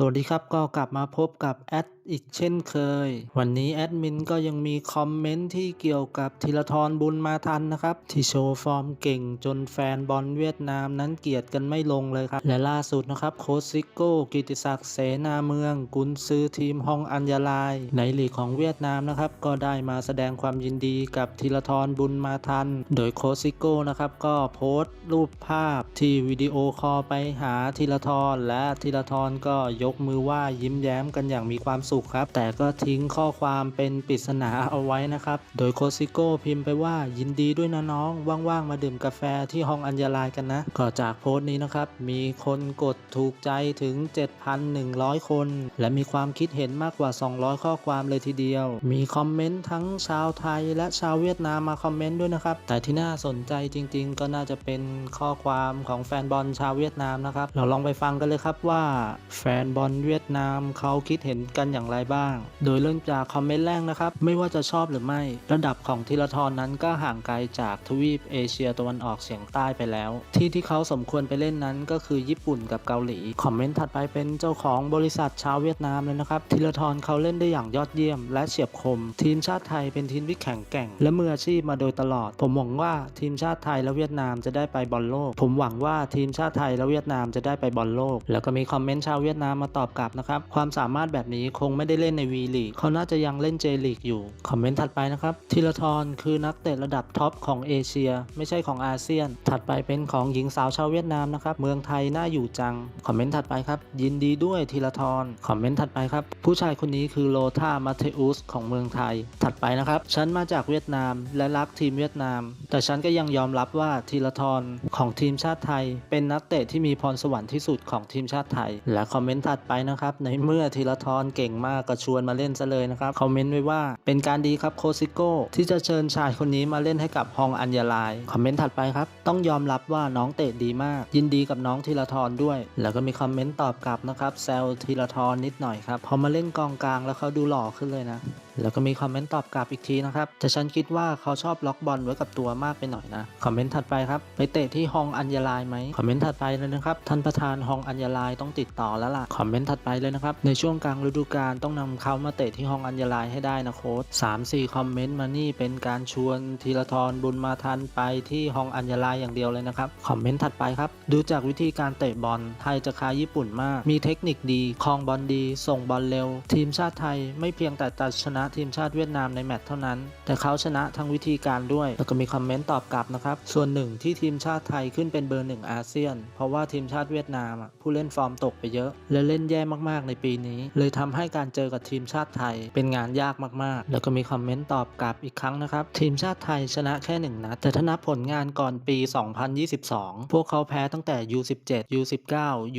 สวัสดีครับก็กลับมาพบกับแอด อีกเช่นเคย วันนี้แอดมินก็ยังมีคอมเมนต์ที่เกี่ยวกับธีรทรบุญมาทันนะครับ ที่โชว์ฟอร์มเก่งจนแฟนบอลเวียดนามนั้นเกลียดกันไม่ลงเลยครับ และล่าสุดนะครับโคชซิโก้กิติศักดิ์เสนาเมือง กุนซือทีมฮองอัญญาลาย ในลีกของเวียดนามนะครับ ก็ได้มาแสดงความยินดีกับธีรทรบุญมาทัน โดยโคชซิโก้นะครับก็โพสต์รูปภาพที่วิดีโอคอลไปหาธีรทรและธีรทรก็ยกมือไหว้ยิ้มแย้มกันอย่างมีความสุขครับ แต่ก็ทิ้งข้อความเป็นปริศนาเอาไว้นะครับ โดยโคซิโก้พิมพ์ไปว่ายินดีด้วยนะน้อง ว่างๆ มาดื่มกาแฟที่ห้องอัญญาลายกันนะ ก็จากโพสต์นี้นะครับ มีคนกดถูกใจถึง 7,100 คน และมีความคิดเห็นมากกว่า 200 ข้อความเลยทีเดียว มีคอมเมนต์ทั้งชาวไทยและชาวเวียดนามมาคอมเมนต์ด้วยนะครับ แต่ที่น่าสนใจจริง ๆ ก็น่าจะเป็นข้อความของแฟนบอลชาวเวียดนามนะครับ เราลองไปฟังกันเลยครับว่าแฟนบอลเวียดนามเขาคิดเห็นกันอย่างไรบ้าง โดยเริ่มจากคอมเมนต์แรกนะครับ ไม่ว่าจะชอบหรือไม่ ระดับของธีรทรนั้นก็ห่างไกลจากทวีปเอเชียตะวันออกเฉียงใต้ไปแล้ว ที่ที่เขาสมควรไปเล่นนั้นก็คือญี่ปุ่นกับเกาหลี คอมเมนต์ถัดไปเป็นเจ้าของบริษัทชาวเวียดนามเลยนะครับธีรทรเขาเล่นได้อย่างยอดเยี่ยม และเฉียบคม ทีมชาติไทยเป็นทีมที่แข็งแกร่ง และมืออาชีพมาโดยตลอด ผมหวังว่าทีมชาติไทยและเวียดนามจะได้ไปบอลโลก ผมหวังว่าทีมชาติไทยและเวียดนามจะได้ไปบอลโลก แล้วก็มีคอมเมนต์ชาวเวียดนามมาตอบกลับนะครับความสามารถแบบนี้คงไม่ได้เล่นในวีลีกเขาน่าจะยังเล่นเจลีกอยู่ คอมเมนต์ถัดไปนะครับธีรทรคือนักเตะระดับท็อปของเอเชีย ไม่ใช่ของอาเซียน ถัดไปเป็นของหญิงสาวชาวเวียดนามนะครับเมืองไทยน่าอยู่จัง คอมเมนต์ถัดไปครับยินดีด้วยธีรทรคอมเมนต์ถัดไปครับผู้ชายคนนี้คือโลธามาเทอุสของเมืองไทย ถัดไปนะครับฉันมาจากเวียดนามและรักทีมเวียดนาม แต่ฉันก็ยังยอมรับว่าธีรทรของทีมชาติไทย เป็นนักเตะที่มีพรสวรรค์ที่สุดของทีมชาติไทย และคอมเมนต์ถัดไปนะครับในเมื่อธีรทรเก่งมากก็ชวนมาเล่นซะเลยนะครับคอมเมนต์ไว้ว่าเป็นการดีครับโคซิโก้ที่จะเชิญชายคนนี้มาเล่นให้กับฮองอัญญาลายคอมเมนต์ถัดไปครับ ต้องยอมรับว่าน้องเตะดีมาก ยินดีกับน้องธีรทรด้วย แล้วก็มีคอมเมนต์ตอบกลับนะครับแซวธีรทรนิดหน่อยครับพอมาเล่นกองกลางแล้วเขาดูหล่อขึ้นเลยนะ แล้วก็มีคอมเมนต์ตอบกลับอีกทีนะครับแต่ฉันคิดว่าเขาชอบล็อกบอลไว้กับตัวมากไปหน่อยนะคอมเมนต์ถัดไปครับไปเตะที่ฮองอัญญาลายไหมคอมเมนต์ถัดไปเลยนะครับท่านประธานฮองอัญญาลายต้องติดต่อแล้วล่ะคอมเมนต์ถัดไปเลยนะครับในช่วงกลางฤดูกาลต้องนำเขามาเตะที่ฮองอัญญาลายให้ได้นะโค้ชสามสี่คอมเมนต์มานี่เป็นการชวนธีรทรบุญมาทันไปที่ฮองอัญญาลายอย่างเดียวเลยนะครับคอมเมนต์ถัดไปครับดูจากวิธีการเตะบอลไทยจะคาญี่ปุ่นมาก มีเทคนิคดีคลองบอลดี ส่งบอลเร็ว ทีมชาติไทยไม่เพียงแต่ตัดชนะทีมชาติเวียดนามในแมตช์เท่านั้น แต่เขาชนะทั้งวิธีการด้วย แล้วก็มีคอมเมนต์ตอบกลับนะครับ ส่วนหนึ่งที่ทีมชาติไทยขึ้นเป็นเบอร์หนึ่งอาเซียน เพราะว่าทีมชาติเวียดนามผู้เล่นฟอร์มตกไปเยอะ และเล่นแย่มากๆในปีนี้ เลยทำให้การเจอกับทีมชาติไทย เป็นงานยากมากๆ แล้วก็มีคอมเมนต์ตอบกลับอีกครั้งนะครับ ทีมชาติไทยชนะแค่หนึ่งนัดแต่ถ้านับผลงานก่อนปี 2022 พวกเขาแพ้ตั้งแต่ U17 U19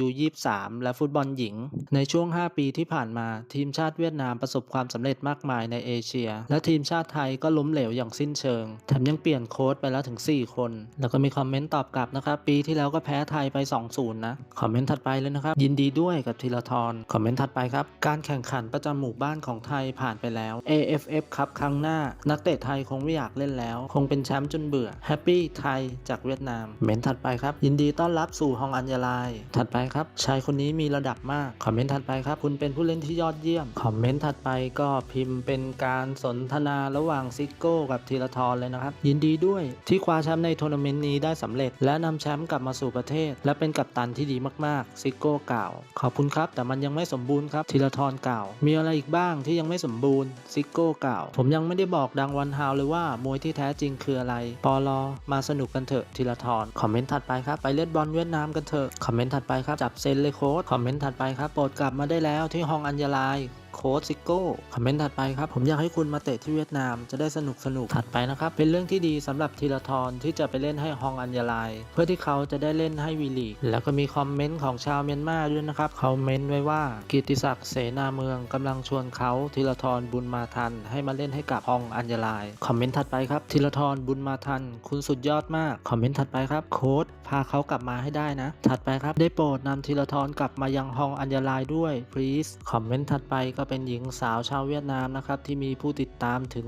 U23 และฟุตบอลหญิง ในช่วง 5 ปีที่ผ่านมาทีมชาติเวียดนามประสบความสำเร็จมากมายในเอเชีย และทีมชาติไทยก็ล้มเหลวอย่างสิ้นเชิง แถมยังเปลี่ยนโค้ชไปแล้วถึง 4 คน แล้วก็มีคอมเมนต์ตอบกลับนะครับ ปีที่แล้วก็แพ้ไทยไป 2-0 นะ คอมเมนต์ถัดไปเลยนะครับ ยินดีด้วยกับธีรทร คอมเมนต์ถัดไปครับ การแข่งขันประจำหมู่บ้านของไทยผ่านไปแล้ว AFF ครับครั้งหน้า นักเตะไทยคงไม่อยากเล่นแล้ว คงเป็นแชมป์จนเบื่อ แฮปปี้ไทยจากเวียดนาม เมนต์ถัดไปครับ ยินดีต้อนรับสู่ฮองอัญญาลาย ถัดไปครับ ชายคนนี้มีระดับมาก คอมเมนต์ถัดไปครับ คุณเป็นผู้เล่นที่ยอดเยี่ยม คอมเมนต์ถัดไปก็พิมพ์เป็นการสนทนาระหว่างซิโก้กับธีรทรเลยนะครับ ยินดีด้วยที่คว้าแชมป์ในทัวร์นาเมนต์นี้ได้สำเร็จ และนำแชมป์กลับมาสู่ประเทศ และเป็นกัปตันที่ดีมากๆซิโก้กล่าว ขอบคุณครับ แต่มันยังไม่สมบูรณ์ครับธีรทรกล่าว มีอะไรอีกบ้างที่ยังไม่สมบูรณ์ซิโก้กล่าว ผมยังไม่ได้บอกดังวันฮาวเลยว่ามวยที่แท้จริงคืออะไรปอลอมาสนุกกันเถอะธีรทรคอมเมนต์ถัดไปครับไปเล่นบอลเวียดนามกันเถอะคอมเมนต์ถัดไปครับจับเซนเลยโค้ดคอมเมนต์ถัดไปครับโปรดกลับมาได้แล้วที่ฮองอัญญาลาย โค้ชซิโก้คอมเมนต์ถัดไปครับ ผมอยากให้คุณมาเตะที่เวียดนามจะได้สนุกสนุกถัดไปนะครับ เป็นเรื่องที่ดีสำหรับธีรทรที่จะไปเล่นให้ฮองอัญญาลายเพื่อที่เขาจะได้เล่นให้วีลีกแล้วก็มีคอมเมนต์ของชาวเมียนมาด้วยนะครับคอมเมนต์ไว้ว่ากิติศักดิ์เสนาเมืองกำลังชวนเขาธีรทรบุญมาทัน ให้มาเล่นให้กับฮองอัญญาลายคอมเมนต์ถัดไปครับธีรทรบุญมาทัน คุณสุดยอดมากคอมเมนต์ถัดไปครับโค้ชพาเขากลับมาให้ได้นะ ถัดไปครับได้โปรดนำธีรทรกลับมายังฮองอัญญาลายด้วย please คอมเมนต์ถัดไปก็เป็นหญิงสาวชาวเวียดนามนะครับ ที่มีผู้ติดตามถึง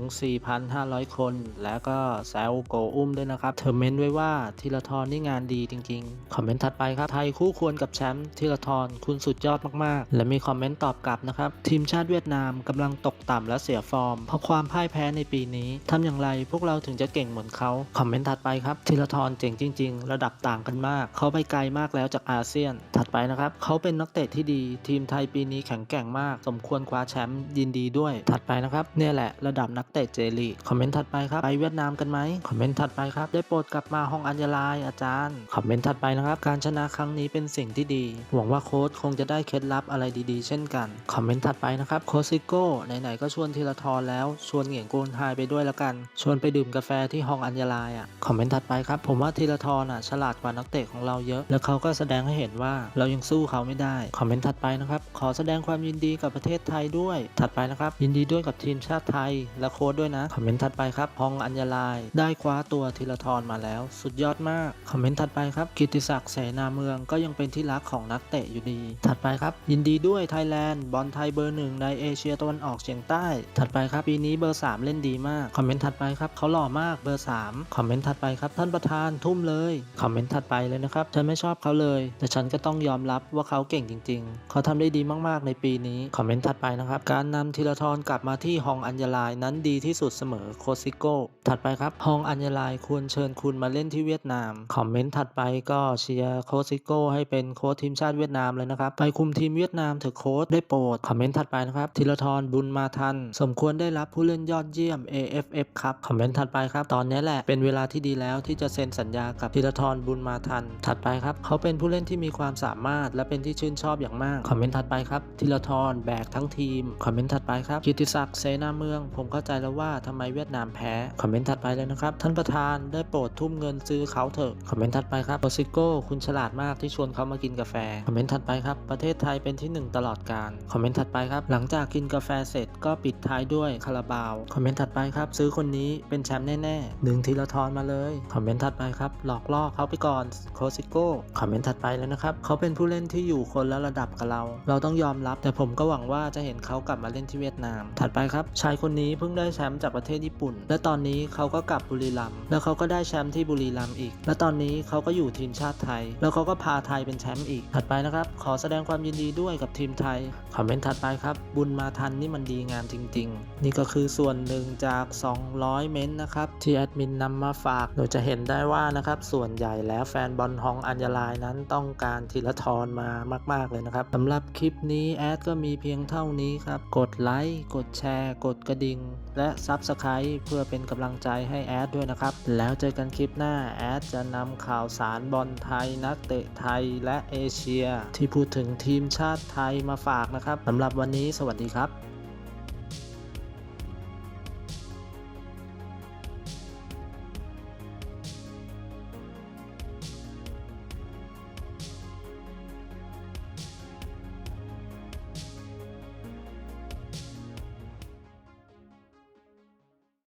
4,500 คน และก็แซวโกอุ้มด้วยนะครับเธอเม้นไว้ว่าธีรทรนี่งานดีจริงๆ คอมเมนต์ถัดไปครับไทยคู่ควรกับแชมป์ธีรทรคุณสุดยอดมากๆ และมีคอมเมนต์ตอบกลับนะครับ ทีมชาติเวียดนามกำลังตกต่ำและเสียฟอร์ม เพราะความพ่ายแพ้ในปีนี้ทำอย่างไรพวกเราถึงจะเก่งเหมือนเขาคอมเมนต์ถัดไปครับธีรทรเจ๋งจริง ๆ ระดับต่างกันมาก เขาไปไกลมากแล้วจากอาเซียน ถัดไปนะครับเขาเป็นนักเตะที่ดี ทีมไทยปีนี้แข็งแกร่งมาก สมควรคว้าแชมป์ยินดีด้วย ถัดไปนะครับเนี่ยแหละระดับนักเตะเจลีคอมเมนต์ถัดไปครับไปเวียดนามกันไหมคอมเมนต์ถัดไปครับได้โปรดกลับมาห้องอัญญาลายอาจารย์คอมเมนต์ถัดไปนะครับการชนะครั้งนี้เป็นสิ่งที่ดี หวังว่าโค้ชคงจะได้เคล็ดลับอะไรดีๆ เช่นกันคอมเมนต์ถัดไปนะครับโคซิโก้ไหนๆก็ชวนธีรทรแล้วชวนเหงียงโกูนไฮไปด้วยล้วกัน ชวนไปดื่มกาแฟที่ห้องอัญญาลายอะคอมเมนต์ถัดไปครับผมว่าธีรทรอะฉลาดกว่านักเตะของเราเยอะ แล้วเขาก็แสดงให้เห็นว่าเรายังสู้เขาไม่ได้คอมเมนต์ถัดไปนะครับขอแสดงความยินดีกับประเทศไทยด้วย ถัดไปนะครับ ยินดีด้วยกับทีมชาติไทย และโค้ชด้วยนะ คอมเมนต์ถัดไปครับฮองอัญญาลายได้คว้าตัวธีรทรมาแล้ว สุดยอดมาก คอมเมนต์ถัดไปครับ กิติศักดิ์เสนาเมืองก็ยังเป็นที่รักของนักเตะอยู่ดี ถัดไปครับ ยินดีด้วยไทยแลนด์บอลไทยเบอร์หนึ่งในเอเชียตะวันออกเฉียงใต้ ถัดไปครับปีนี้เบอร์ 3 เล่นดีมาก คอมเมนต์ถัดไปครับเขาหล่อมากเบอร์ 3 คอมเมนต์ถัดไปครับท่านประธานทุ่มเลย คอมเมนต์ถัดไปเลยนะครับฉันไม่ชอบเขาเลย แต่ฉันก็ต้องยอมรับว่าเขาเก่งจริง ๆ เขาทำได้ดีมากๆในปีนี้ คอมเมนต์ถัดไปนะครับ การนำธีรทรกลับมาที่ฮองอัญญาลายนั้นดีที่สุดเสมอโคซิโก้ ถัดไปครับฮองอัญญาลายควรเชิญคุณมาเล่นที่เวียดนาม คอมเมนต์ถัดไปก็เชียร์โคซิโก้ให้เป็นโค้ชทีมชาติเวียดนามเลยนะครับ ไปคุมทีมเวียดนามเถอะโค้ชได้โปรด คอมเมนต์ถัดไปนะครับธีรทรบุญมาทัน สมควรได้รับผู้เล่นยอดเยี่ยม AFF ครับ คอมเมนต์ถัดไปครับ ตอนนี้แหละเป็นเวลาที่ดีแล้วที่จะเซ็นสัญญากับธีรทรบุญมาทัน ถัดไปครับ เขาเป็นผู้เล่นที่มีความสามารถและเป็นที่ชื่นชอบอย่างมาก คอมเมนต์ถัดไปครับธีรทรแบกทั้งทีม คอมเมนต์ถัดไปครับกิติศักดิ์เสนาเมือง ผมเข้าใจแล้วว่าทำไมเวียดนามแพ้ คอมเมนต์ถัดไปเลยนะครับท่านประธานได้โปรดทุ่มเงินซื้อเขาเถอะ คอมเมนต์ถัดไปครับโอซิโก้คุณฉลาดมากที่ชวนเขามากินกาแฟ คอมเมนต์ถัดไปครับประเทศไทยเป็นที่หนึ่งตลอดกาลคอมเมนต์ถัดไปครับหลังจากกินกาแฟเสร็จก็ปิดท้ายด้วยคาราบาว คอมเมนต์ถัดไปครับซื้อคนนี้เป็นแชมป์แน่ๆดึงทีละทอนมาเลย คอมเมนต์ถัดไปครับหลอกล่อเขาไปก่อนโคซิโก้ คอมเมนต์ถัดไปเลยนะครับเขาเป็นผู้เล่นที่อยู่คนละระดับกับเรา เราต้องยอมรับ แต่ผมก็หวังว่าจะเห็นเขากลับมาเล่นที่เวียดนาม ถัดไปครับ ชายคนนี้เพิ่งได้แชมป์จากประเทศญี่ปุ่น และตอนนี้เขาก็กลับบุรีรัมย์แล้วเขาก็ได้แชมป์ที่บุรีรัมย์อีก และตอนนี้เขาก็อยู่ทีมชาติไทย แล้วเขาก็พาไทยเป็นแชมป์อีก ถัดไปนะครับ ขอแสดงความยินดีด้วยกับทีมไทย คอมเมนต์ถัดไปครับ บุญมาทันนี่มันดีงามจริง ๆ นี่ก็คือส่วนหนึ่งจาก 200 เม้นต์นะครับที่แอดมินนำมาฝากโดยจะเห็นได้ว่านะครับส่วนใหญ่แล้วแฟนบอลฮองอัญญาลายนั้นต้องการธีรทรมามาก ๆเลยนะครับสำหรับคลิปนี้แอดก็มีเพียงเท่านี้ครับ กดไลค์ กดแชร์ กดกระดิ่ง และ Subscribe เพื่อเป็นกำลังใจให้แอดด้วยนะครับ แล้วเจอกันคลิปหน้า แอดจะนำข่าวสารบอลไทย นักเตะไทยและเอเชีย ที่พูดถึงทีมชาติไทยมาฝากนะครับสำหรับวันนี้สวัสดีครับ